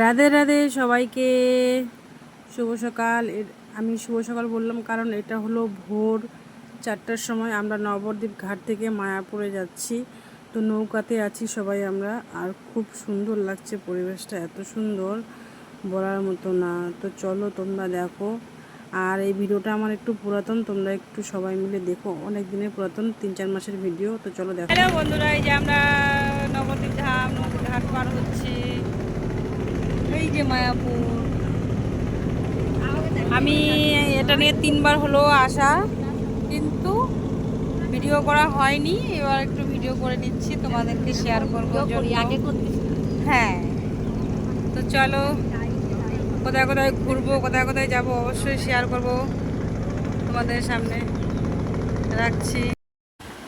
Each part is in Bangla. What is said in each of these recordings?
রাধে রাধে সবাইকে। শুভ সকাল। আমি শুভ সকাল বললাম কারণ এটা হলো ভোর চারটার সময় আমরা নবদ্বীপ ঘাট থেকে মায়াপুরে যাচ্ছি। তো নৌকাতে আছি সবাই আমরা। আর খুব সুন্দর লাগছে পরিবেশটা, এত সুন্দর বলার মতো না। তো চলো তোমরা দেখো। আর এই ভিডিওটা আমার একটু পুরাতন, তোমরা একটু সবাই মিলে দেখো। অনেক দিনের পুরাতন, তিন চার মাসের ভিডিও। তো চলো দেখো। বন্ধুরা, এই যে আমরা নবদ্বীপ ধাম, নবদ্বীপ ঘাট পার হচ্ছি। এই যে মায়াপুর। আমি এটা নিয়ে তিনবার হলো আসা কিন্তু ভিডিও করা হয়নি। এবার একটু ভিডিও করে নিচ্ছি তোমাদেরকে শেয়ার করব আগে হ্যাঁ। তো চলো কোথায় কোথায় ঘুরবো কোথায় কোথায় যাব অবশ্যই শেয়ার করব তোমাদের সামনে। রাখছি।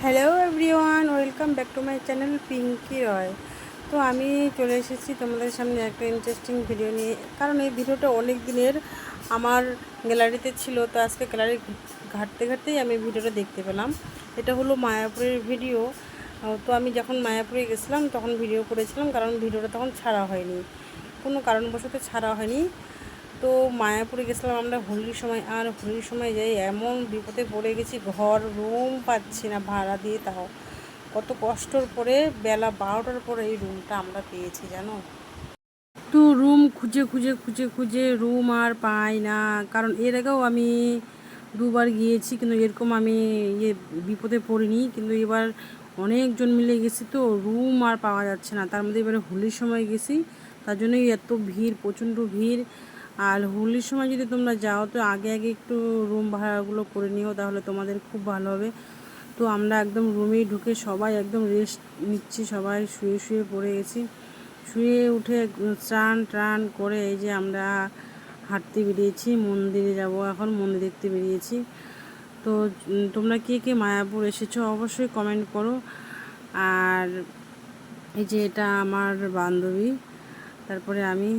Hello everyone welcome back to my channel Pinky Roy তো আমি চলে এসেছি তোমাদের সামনে একটা ইন্টারেস্টিং ভিডিও নিয়ে। কারণ এই ভিডিওটা অনেক দিনের আমার গ্যালারিতে ছিল, তো আজকে গ্যালারি ঘাটতে ঘাটতেই আমি ভিডিওটা দেখতে পেলাম। এটা হলো মায়াপুরের ভিডিও তো আমি যখন মায়াপুরে গেছিলাম, তখন ভিডিও করেছিলাম, কারণ ভিডিওটা তখন ছাড়া হয়নি। কোনো কারণবশত ছাড়া হয়নি। তো মায়াপুরে গেছিলাম আমরা হোলির সময়, আর হোলির সময় যাই এমন বিপদে পড়ে গেছি, ঘর রুম পাচ্ছি না, ভাড়া দিয়ে তাও। কত কষ্টর পরে বেলা বারোটার পরে এই রুমটা আমরা পেয়েছি, জানো? তো রুম খুঁজে খুঁজে খুঁজে খুঁজে রুম আর পাই না। কারণ এর আগেও আমি দুবার গিয়েছি, কিন্তু এরকম আমি ইয়ে বিপদে পড়িনি। কিন্তু এবার অনেকজন মিলে গেছি তো রুম আর পাওয়া যাচ্ছে না। তার মধ্যে এবারে হোলির সময় গেছি, তার জন্যই এত ভিড়, প্রচণ্ড ভিড়। আর হোলির সময় যদি তোমরা যাও, তো আগে আগে একটু রুম ভাড়াগুলো করে নিও, তাহলে তোমাদের খুব ভালো হবে। তো আমরা একদম রুমেই ঢুকে সবাই একদম রেস্ট নিচ্ছি, সবাই শুয়ে শুয়ে পড়ে গেছি। শুয়ে উঠে স্নান টান করে এই যে আমরা হাঁটতে বেরিয়েছি, মন্দিরে যাব, এখন মন্দির দেখতে বেরিয়েছি। তো তোমরা কে কে মায়াপুর এসেছ অবশ্যই কমেন্ট করো। আর এই যে এটা আমার বান্ধবী, তারপরে আমি,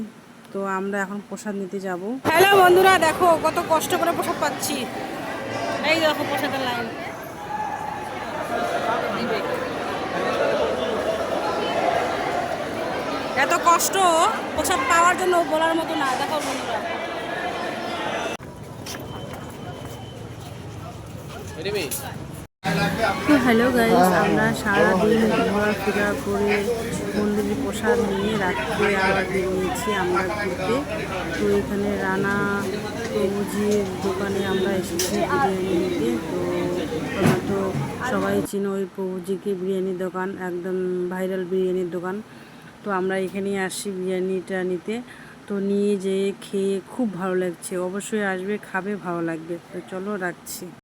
তো আমরা এখন প্রসাদ নিতে যাব। হ্যালো বন্ধুরা, দেখো কত কষ্ট করে প্রসাদ পাচ্ছি। এই দেখো প্রসাদের লাইন। এত কষ্ট ওসব পাওয়ার জন্য বলার মতো না দেখো বন্ধুরা। তো হ্যালো গাইস আমরা সারাদিন ঘোরাফেরা করে মন্দিরে প্রসাদ নিয়ে রাত্রে আবার বেরিয়েছি আমরা ঘুরতে। তো এখানে রানা প্রভুজির দোকানে আমরা এসেছি বিরিয়ানি নিতে। তো তোমরা তো সবাই চিনো ওই প্রভুজিকে বিরিয়ানির দোকান, একদম ভাইরাল বিরিয়ানির দোকান। তো আমরা এখানেই আসি বিরিয়ানিটা নিতে। তো নিয়ে যেয়ে খেয়ে খুব ভালো লাগছে। অবশ্যই আসবে, খাবে, ভালো লাগবে। তো চলো রাখছি।